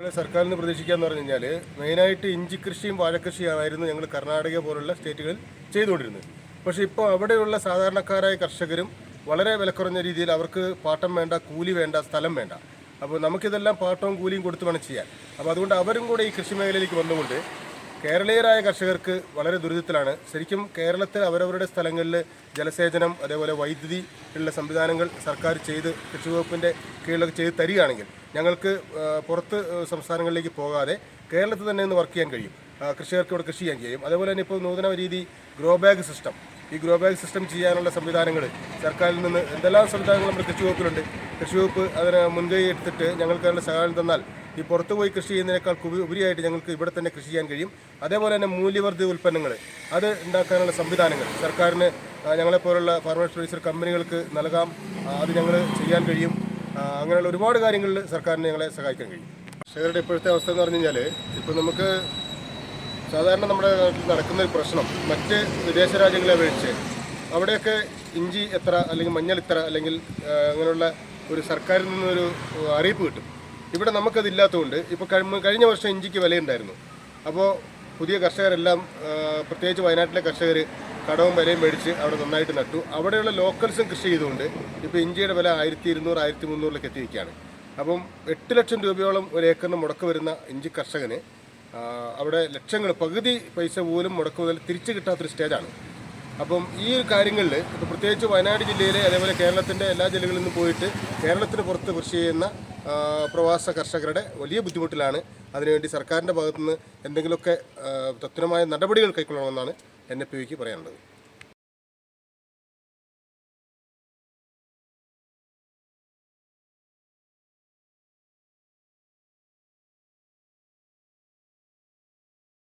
നിന്ന് പ്രതീക്ഷിക്കാന്ന് പറഞ്ഞു കഴിഞ്ഞാൽ മെയിനായിട്ട് ഇഞ്ചി കൃഷിയും വാഴക്കൃഷിയുമായിരുന്നു ഞങ്ങൾ കർണാടക പോലുള്ള സ്റ്റേറ്റുകളിൽ ചെയ്തുകൊണ്ടിരുന്നത്. പക്ഷേ ഇപ്പോൾ അവിടെയുള്ള സാധാരണക്കാരായ കർഷകരും വളരെ വിലക്കുറഞ്ഞ രീതിയിൽ അവർക്ക് പാട്ടം വേണ്ട കൂലി വേണ്ട സ്ഥലം വേണ്ട. അപ്പോൾ നമുക്കിതെല്ലാം പാട്ടവും കൂലിയും കൊടുത്ത് വേണം ചെയ്യാൻ. അപ്പോൾ അതുകൊണ്ട് അവരും കൂടെ ഈ കൃഷി മേഖലയിലേക്ക് വന്നുകൊണ്ട് കേരളീയരായ കർഷകർക്ക് വളരെ ദുരിതത്തിലാണ്. ശരിക്കും കേരളത്തിൽ അവരവരുടെ സ്ഥലങ്ങളിൽ ജലസേചനം അതേപോലെ വൈദ്യുതി ഉള്ള സംവിധാനങ്ങൾ സർക്കാർ ചെയ്ത് കൃഷി വകുപ്പിന്റെ കീഴിലൊക്കെ ചെയ്ത് തരികയാണെങ്കിൽ ഞങ്ങൾക്ക് പുറത്ത് സംസ്ഥാനങ്ങളിലേക്ക് പോകാതെ കേരളത്തിൽ തന്നെ ഇന്ന് വർക്ക് ചെയ്യാൻ കഴിയും. കൃഷികർക്ക് ഇവിടെ കൃഷി ചെയ്യാൻ കഴിയും. അതേപോലെ തന്നെ ഇപ്പോൾ നൂതന രീതി ഗ്രോ ബാഗ് സിസ്റ്റം. ഈ ഗ്രോ ബാഗ് സിസ്റ്റം ചെയ്യാനുള്ള സംവിധാനങ്ങൾ സർക്കാരിൽ നിന്ന് എന്തെല്ലാം സംവിധാനങ്ങൾ നമ്മുടെ കൃഷി വകുപ്പിലുണ്ട് കൃഷി വകുപ്പ് അതിന് മുൻകൈ എടുത്തിട്ട് ഞങ്ങൾക്ക് അതിനുള്ള സഹായം തന്നാൽ ഈ പുറത്തു പോയി കൃഷി ചെയ്യുന്നതിനേക്കാൾ ഉപരിയായിട്ട് ഞങ്ങൾക്ക് ഇവിടെ തന്നെ കൃഷി ചെയ്യാൻ കഴിയും. അതേപോലെ തന്നെ മൂല്യവർദ്ധിത ഉൽപ്പന്നങ്ങൾ അത് ഉണ്ടാക്കാനുള്ള സംവിധാനങ്ങൾ. സർക്കാരിന് ഞങ്ങളെപ്പോലുള്ള ഫാർമേഴ്സ് പ്രൊഡ്യൂസർ കമ്പനികൾക്ക് നൽകാം. അത് ഞങ്ങൾ ചെയ്യാൻ കഴിയും. അങ്ങനെയുള്ള ഒരുപാട് കാര്യങ്ങളിൽ സർക്കാരിന് ഞങ്ങളെ സഹായിക്കാൻ കഴിയും. കർഷകരുടെ ഇപ്പോഴത്തെ അവസ്ഥ എന്ന് പറഞ്ഞു കഴിഞ്ഞാൽ ഇപ്പോൾ നമുക്ക് സാധാരണ നമ്മുടെ നാട്ടിൽ നടക്കുന്ന ഒരു പ്രശ്നം മറ്റ് വിദേശ രാജ്യങ്ങളെ അപേക്ഷിച്ച് അവിടെയൊക്കെ ഇഞ്ചി എത്ര അല്ലെങ്കിൽ മഞ്ഞൾ ഇത്ര അല്ലെങ്കിൽ അങ്ങനെയുള്ള ഒരു സർക്കാരിൽ നിന്നൊരു അറിയിപ്പ് കിട്ടും. ഇവിടെ നമുക്കതില്ലാത്തതുകൊണ്ട് ഇപ്പോൾ കഴി- കഴിഞ്ഞ വർഷം ഇഞ്ചിക്ക് വിലയുണ്ടായിരുന്നു. അപ്പോൾ പുതിയ കർഷകരെല്ലാം പ്രത്യേകിച്ച് വയനാട്ടിലെ കർഷകർ കടവും വിലയും മേടിച്ച് അവിടെ നന്നായിട്ട് നട്ടു. അവിടെയുള്ള ലോക്കൽസും കൃഷി ചെയ്തുകൊണ്ട് ഇപ്പോൾ ഇഞ്ചിയുടെ വില ആയിരത്തി ഇരുന്നൂറ് ആയിരത്തി മുന്നൂറിലേക്ക് എത്തിയിരിക്കുകയാണ്. അപ്പം എട്ട് ലക്ഷം രൂപയോളം ഒരു ഏക്കറിന് മുടക്ക് വരുന്ന ഇഞ്ചി കർഷകന് അവിടെ ലക്ഷങ്ങൾ പകുതി പൈസ പോലും മുടക്ക് മുതൽ തിരിച്ചു കിട്ടാത്തൊരു സ്റ്റേജാണ്. അപ്പം ഈ ഒരു കാര്യങ്ങളിൽ ഇപ്പോൾ പ്രത്യേകിച്ച് വയനാട് ജില്ലയിലെ അതേപോലെ കേരളത്തിന്റെ എല്ലാ ജില്ലകളിൽ നിന്നും പോയിട്ട് കേരളത്തിന് പുറത്ത് കൃഷി ചെയ്യുന്ന പ്രവാസ കർഷകരുടെ വലിയ ബുദ്ധിമുട്ടിലാണ്. അതിനുവേണ്ടി സർക്കാരിന്റെ ഭാഗത്തുനിന്ന് എന്തെങ്കിലുമൊക്കെ തത്വമായ നടപടികൾ കൈക്കൊള്ളണമെന്നാണ് എൻ എഫ് വിക്ക് പറയാനുള്ളത്.